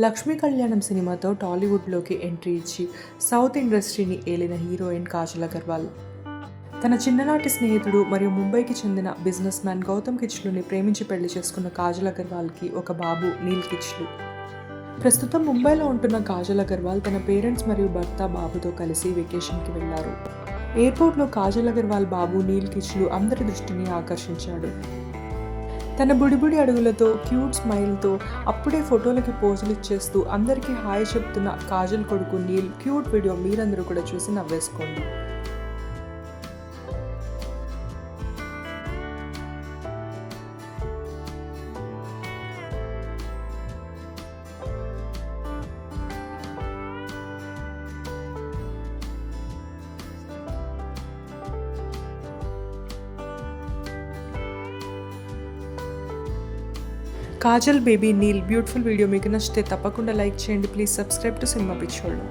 లక్ష్మీ కళ్యాణం సినిమాతో టాలీవుడ్లోకి ఎంట్రీ ఇచ్చి సౌత్ ఇండస్ట్రీని ఏలిన హీరోయిన్ కాజల్ అగర్వాల్. తన చిన్ననాటి స్నేహితుడు మరియు ముంబైకి చెందిన బిజినెస్ మ్యాన్ గౌతమ్ కిచ్లుని ప్రేమించి పెళ్ళి చేసుకున్న కాజల్ అగర్వాల్కి ఒక బాబు నీల్ కిచ్లు. ప్రస్తుతం ముంబైలో ఉంటున్న కాజల్ అగర్వాల్ తన పేరెంట్స్ మరియు భర్త బాబుతో కలిసి వెకేషన్కి వెళ్ళారు. ఎయిర్పోర్ట్లో కాజల్ అగర్వాల్ బాబు నీల్ కిచ్లు అందరి దృష్టిని ఆకర్షించాడు. తన బుడిబుడి అడుగులతో క్యూట్ స్మైల్తో అప్పుడే ఫోటోలకి పోజులు ఇచ్చేస్తూ అందరికీ హాయ్ చెప్తున్న కాజల్ కొడుకు నీల్. క్యూట్ వీడియో మీరందరూ కూడా చూసి నవ్వేసుకోండి. Kajal baby Neil beautiful video మీకు నచ్చితే తప్పకుండా లైక్ చేయండి. ప్లీజ్ సబ్స్క్రైబ్ టు సినిమా పిక్చర్లో